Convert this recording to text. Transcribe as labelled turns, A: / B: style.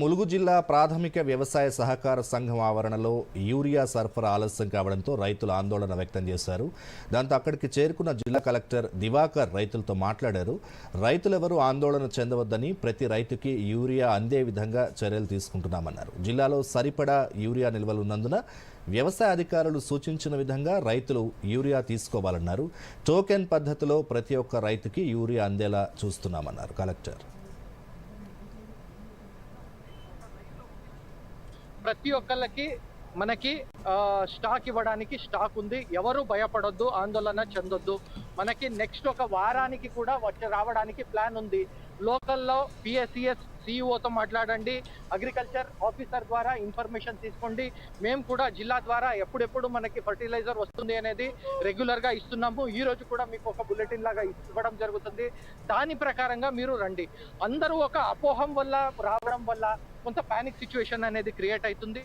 A: ములుగు జిల్లా ప్రాథమిక వ్యవసాయ సహకార సంఘం ఆవరణలో యూరియా సరఫరా ఆలస్యం కావడంతో రైతులు ఆందోళన వ్యక్తం చేశారు. దాంతో అక్కడికి చేరుకున్న జిల్లా కలెక్టర్ దివాకర్ రైతులతో మాట్లాడారు. రైతులెవరూ ఆందోళన చెందవద్దని ప్రతి రైతుకి యూరియా అందే విధంగా చర్యలు తీసుకుంటున్నామన్నారు. జిల్లాలో సరిపడా యూరియా నిల్వలున్నందున వ్యవసాయ అధికారులు సూచించిన విధంగా రైతులు యూరియా తీసుకోవాలన్నారు. టోకెన్ పద్ధతిలో ప్రతి ఒక్క రైతుకి యూరియా అందేలా చూస్తున్నామన్నారు కలెక్టర్.
B: ప్రతి ఒక్కళ్ళకి మనకి స్టాక్ ఇవ్వడానికి స్టాక్ ఉంది. ఎవరు భయపడొద్దు ఆందోళన చెందొద్దు. మనకి నెక్స్ట్ ఒక వారానికి కూడా వచ్చి రావడానికి ప్లాన్ ఉంది. లోకల్లో పిఎస్సిఎస్ సిఇఓతో మాట్లాడండి. అగ్రికల్చర్ ఆఫీసర్ ద్వారా ఇన్ఫర్మేషన్ తీసుకోండి. మేము కూడా జిల్లా ద్వారా ఎప్పుడెప్పుడు మనకి ఫర్టిలైజర్ వస్తుంది అనేది రెగ్యులర్గా ఇస్తున్నాము. ఈ రోజు కూడా మీకు ఒక బులెటిన్ లాగా ఇవ్వడం జరుగుతుంది. దాని ప్రకారంగా మీరు రండి. అందరూ ఒక అపోహం వల్ల రావడం వల్ల కొంత పానిక్ సిచ్యువేషన్ అనేది క్రియేట్ అవుతుంది.